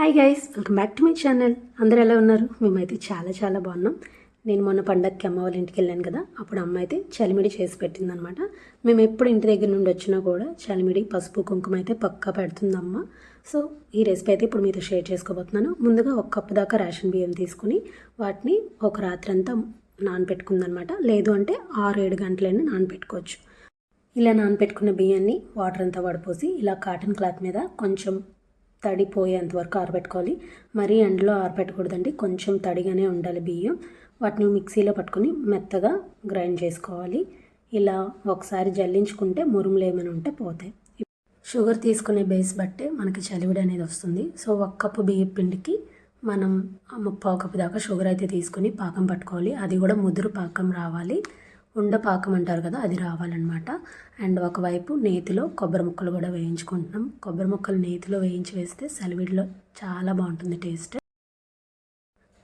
Hi guys welcome back to my channel అందరూ ఎలా ఉన్నారు? మేమైతే చాలా చాలా బాగున్నాం. నేను మొన్న పండగకి అమ్మ వాళ్ళ ఇంటికి వెళ్ళాను కదా అప్పుడు అమ్మ అయితే చలిమిడి చేసి పెట్టిందనమాట మేము ఎప్పుడు ఇంటి దగ్గర నుండి వచ్చినా కూడా చలిమిడి పసుపు కుంకుమ అయితే పక్కా పెడుతుంది అమ్మ సో ఈ రెసిపీ అయితే ఇప్పుడు మీతో షేర్ చేసుకోబోతున్నాను. ముందుగా ఒక కప్పు దాకా రేషన్ బియ్యం తీసుకుని వాటిని ఒక రాత్రి అంతా నానబెట్టుకుందనమాట లేదు అంటే ఆరు ఏడు గంటలైనా నానబెట్టుకోవచ్చు ఇలా నానబెట్టుకున్న బియ్యాన్ని వాటర్ అంతా వడపోసి ఇలా కాటన్ క్లాత్ మీద కొంచెం తడి పోయేంత వరకు ఆరబెట్టుకోవాలి. మరీ ఎండలో ఆరబెట్టకూడదండి. కొంచెం తడిగానే ఉండాలి బియ్యం. వాటిని మిక్సీలో పట్టుకొని మెత్తగా గ్రైండ్ చేసుకోవాలి. ఇలా ఒకసారి జల్లించుకుంటే మురుములు ఏమైనా ఉంటే పోతాయి. షుగర్ తీసుకునే బేస్ బట్టే మనకి చలివిడి అనేది వస్తుంది. సో ఒక కప్పు బియ్యం పిండికి మనం ముప్పావు కప్పు దాకా షుగర్ అయితే తీసుకొని పాకం పట్టుకోవాలి. అది కూడా ముదురు పాకం రావాలి. ఉండ పాకం అంటారు కదా అది రావాలన్నమాట. అండ్ ఒకవైపు నేతిలో కొబ్బరి ముక్కలు కూడా వేయించుకుంటున్నాం. కొబ్బరి ముక్కలు నేతిలో వేయించి వేస్తే సెలవిడిలో చాలా బాగుంటుంది టేస్ట్.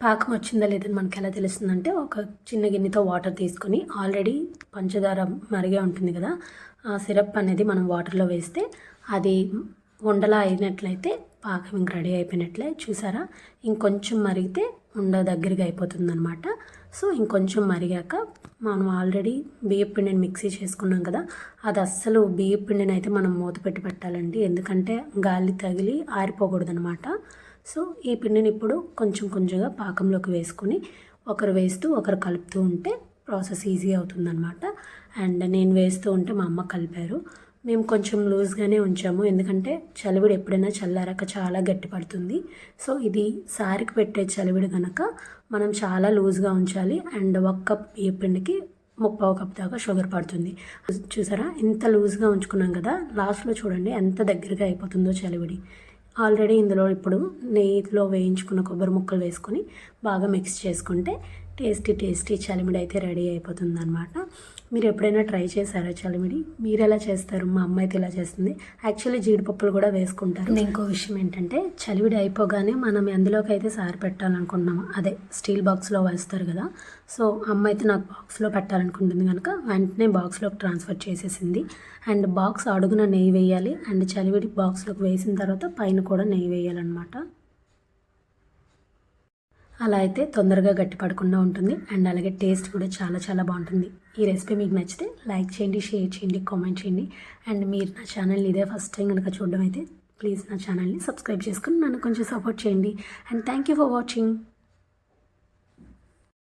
పాకం వచ్చిందా లేదని మనకి ఎలా తెలుస్తుందంటే ఒక చిన్న గిన్నెతో వాటర్ తీసుకొని ఆల్రెడీ పంచదార మరిగే ఉంటుంది కదా ఆ సిరప్ అనేది మనం వాటర్లో వేస్తే అది ఉండలా అయినట్లయితే పాకం ఇంక రెడీ అయిపోయినట్లే. చూసారా? ఇంకొంచెం మరిగితే ఉండ దగ్గరగా అయిపోతుంది అనమాట సో ఇంకొంచెం మరిగాక మనం ఆల్రెడీ బియ్య పిండిని మిక్సీ చేసుకున్నాం కదా అది అస్సలు బియ్య పిండిని అయితే మనం మూత పెట్టి పెట్టాలండి. ఎందుకంటే గాలి తగిలి ఆరిపోకూడదు అనమాట సో ఈ పిండిని ఇప్పుడు కొంచెం కొంచెంగా పాకంలోకి వేసుకొని ఒకరు వేస్తూ ఒకరు కలుపుతూ ఉంటే ప్రాసెస్ ఈజీ అవుతుందన్నమాట. అండ్ నేను వేస్తూ ఉంటే మా అమ్మ కలిపారు. మేము కొంచెం లూజ్గానే ఉంచాము. ఎందుకంటే చలివిడి ఎప్పుడైనా చల్లారాక చాలా గట్టి పడుతుంది. సో ఇది సారికి పెట్టే చలివిడి కనుక మనం చాలా లూజ్గా ఉంచాలి. అండ్ ఒక కప్ ఏ పిండికి ముప్పావు కప్ దాకా షుగర్ పడుతుంది. చూసారా? ఎంత లూజ్గా ఉంచుకున్నాం కదా. లాస్ట్లో చూడండి ఎంత దగ్గరగా అయిపోతుందో చలివిడి. ఆల్రెడీ ఇందులో ఇప్పుడు నెయ్యిలో వేయించుకున్న కొబ్బరి ముక్కలు వేసుకొని బాగా మిక్స్ చేసుకుంటే టేస్టీ టేస్టీ చలిమిడి అయితే రెడీ అయిపోతుంది అనమాట మీరు ఎప్పుడైనా ట్రై చేశారా చలిమిడి? మీరు ఎలా చేస్తారు? మా అమ్మ అయితే ఇలా చేస్తుంది. యాక్చువల్లీ జీడిపప్పులు కూడా వేసుకుంటారు. ఇంకో విషయం ఏంటంటే చలివిడి అయిపోగానే మనం ఎందులోకి అయితే సారి పెట్టాలనుకుంటున్నాము అదే స్టీల్ బాక్స్లో వేస్తారు కదా. సో అమ్మ అయితే నాకు బాక్స్లో పెట్టాలనుకుంటుంది కనుక వెంటనే బాక్స్లోకి ట్రాన్స్ఫర్ చేసేసింది. అండ్ బాక్స్ అడుగున నెయ్యి వేయాలి. అండ్ చలివిడి బాక్స్లోకి వేసిన తర్వాత పైన కూడా నెయ్యి వేయాలన్నమాట. అలా అయితే తొందరగా గట్టి పడకుండా ఉంటుంది. అండ్ అలాగే టేస్ట్ కూడా చాలా చాలా బాగుంటుంది. ఈ రెసిపీ మీకు నచ్చితే లైక్ చేయండి షేర్ చేయండి కామెంట్ చేయండి. అండ్ మీరు నా ఛానల్ని ఇదే ఫస్ట్ టైం కనుక చూడడం అయితే ప్లీజ్ నా ఛానల్ని సబ్స్క్రైబ్ చేసుకుని నన్ను కొంచెం సపోర్ట్ చేయండి. And thank you for watching.